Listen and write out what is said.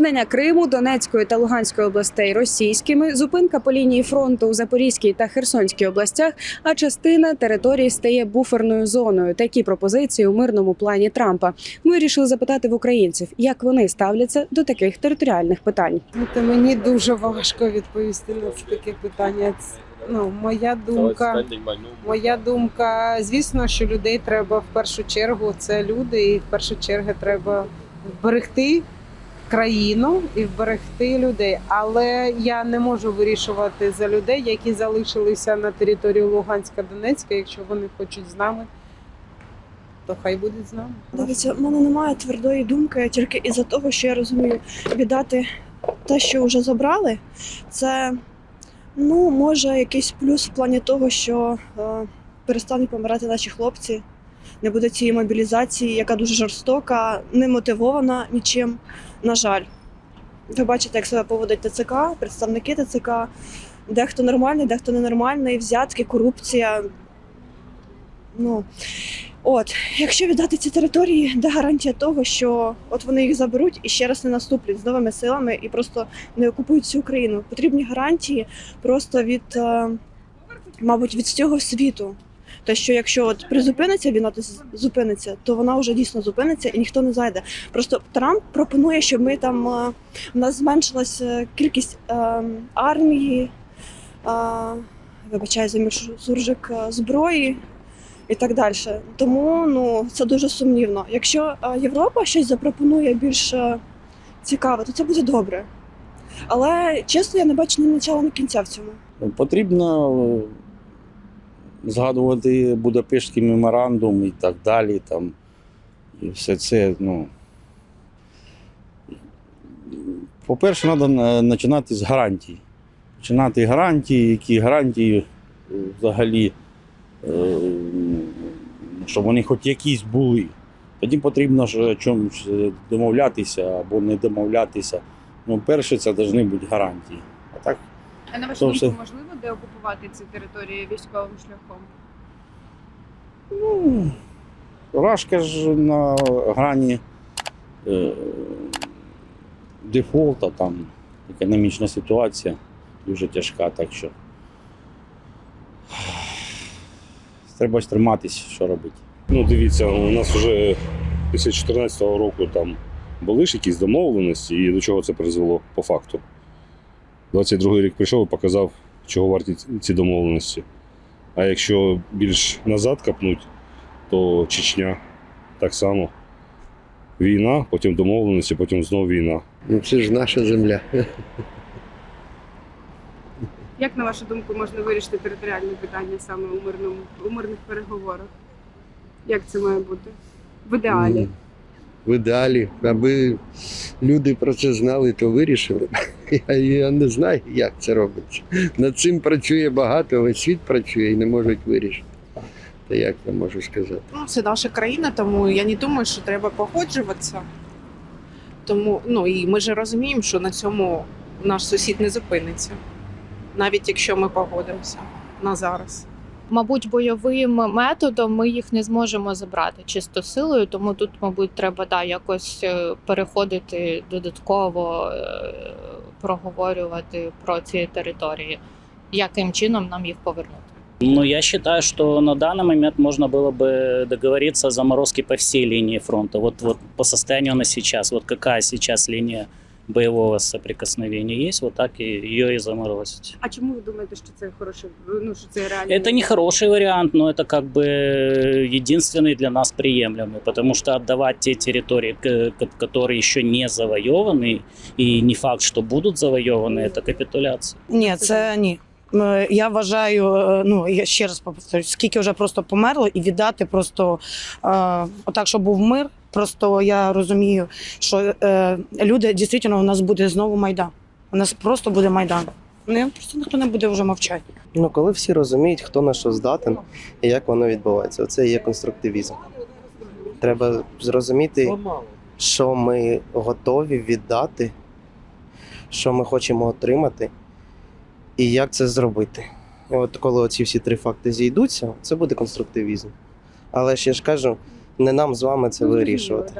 визнання Криму, Донецької та Луганської областей російськими, зупинка по лінії фронту у Запорізькій та Херсонській областях, а частина території стає буферною зоною. Такі пропозиції у мирному плані Трампа. Ми вирішили запитати в українців, як вони ставляться до таких територіальних питань. Знаєте, мені дуже важко відповісти на це таке питання. Ну, моя думка, моя думка, звісно, що людей треба в першу чергу, це люди, і в першу чергу треба вберегти країну і вберегти людей. Але я не можу вирішувати за людей, які залишилися на території Луганська, Донецька. Якщо вони хочуть з нами, то хай будуть з нами. Дивіться, в мене немає твердої думки тільки із-за того, що я розумію, віддати те, що вже забрали, це ну, може якийсь плюс в плані того, що е, перестануть помирати наші хлопці, не буде цієї мобілізації, яка дуже жорстока, не мотивована нічим. На жаль, ви бачите, як себе поводить ТЦК, представники ТЦК. Дехто нормальний, дехто ненормальний, взятки, корупція. Ну, От, якщо віддати ці території, де гарантія того, що от вони їх заберуть і ще раз не наступлять з новими силами і просто не окупують всю Україну. Потрібні гарантії просто від, е, мабуть, від всього світу. Те, що якщо от призупиниться війна, зупиниться, то вона вже дійсно зупиниться і ніхто не зайде. Просто Трамп пропонує, щоб ми там е, в нас зменшилася кількість е, армії, е, вибачаю за суржик е, зброї і так далі. Тому ну це дуже сумнівно. Якщо е, Європа щось запропонує більш е, цікаве, то це буде добре. Але чесно, я не бачу ні начала, ні кінця в цьому. Потрібно е, згадувати Будапештський меморандум і так далі. Там, і все це, ну. По-перше, треба починати з гарантій. Починати гарантії, які гарантії е, взагалі, е, щоб вони хоч якісь були. Тоді потрібно ж чомусь домовлятися або не домовлятися. Ну, перше, це повинні бути гарантії. А так А на вашу думку, можливо деокупувати ці території військовим шляхом? Ну, Рашка ж на грані е, дефолта, там економічна ситуація дуже тяжка, так що треба ж триматись, що робити. Ну, дивіться, у нас вже після 2014 року там були ж якісь домовленості, і до чого це призвело по факту. 22-й рік прийшов і показав, чого варті ці- домовленості. А якщо більш назад капнуть, то Чечня так само. Війна, потім домовленості, потім знову війна. Ну це ж наша земля. Як на вашу думку можна вирішити територіальне питання саме у мирному у мирних переговорах? Як це має бути? В ідеалі. В ідеалі, аби люди про це знали, то вирішили. Я, я не знаю, як це робиться. Над цим працює багато, весь світ працює і не можуть вирішити. Та як я можу сказати? Ну, це наша країна, тому я не думаю, що треба погоджуватися. Тому ну і ми ж розуміємо, що на цьому наш сусід не зупиниться, навіть якщо ми погодимося на зараз Мабуть, бойовим методом ми їх не зможемо забрати чисто силою, тому тут, мабуть, треба да, якось е, переходити додатково, е, проговорювати про ці території, яким чином нам їх повернути. Ну, я считаю, что на данный момент можно было бы договориться о заморозке по всей линии фронта. Вот, вот по состоянию на сейчас, вот какая сейчас линия боевого соприкосновения есть, вот так и ее и заморозить. А чому ви думаєте, що це хороше? Ну що це реально? Это не хороший вариант, но это как бы единственный для нас приемлемый, потому что отдавать те территории, к- к- которые еще не завоеваны, и не факт, что будут завоеваны, это капитуляция. Ні, це ні. Е, Я вважаю, е, ну я ще раз повторюю, скільки вже просто померло, і віддати просто е, отак, щоб був мир. Просто я розумію, що люди дійсно у нас буде знову майдан. У нас просто буде майдан. Не просто ніхто не буде вже мовчати. Ну, коли всі розуміють, хто на що здатен і як воно відбувається. Оце є конструктивізм. Треба зрозуміти, що ми готові віддати, що ми хочемо отримати, і як це зробити. От коли оці всі три факти зійдуться, це буде конструктивізм. Але ще ж кажу, не нам з вами це Ну, вирішувати.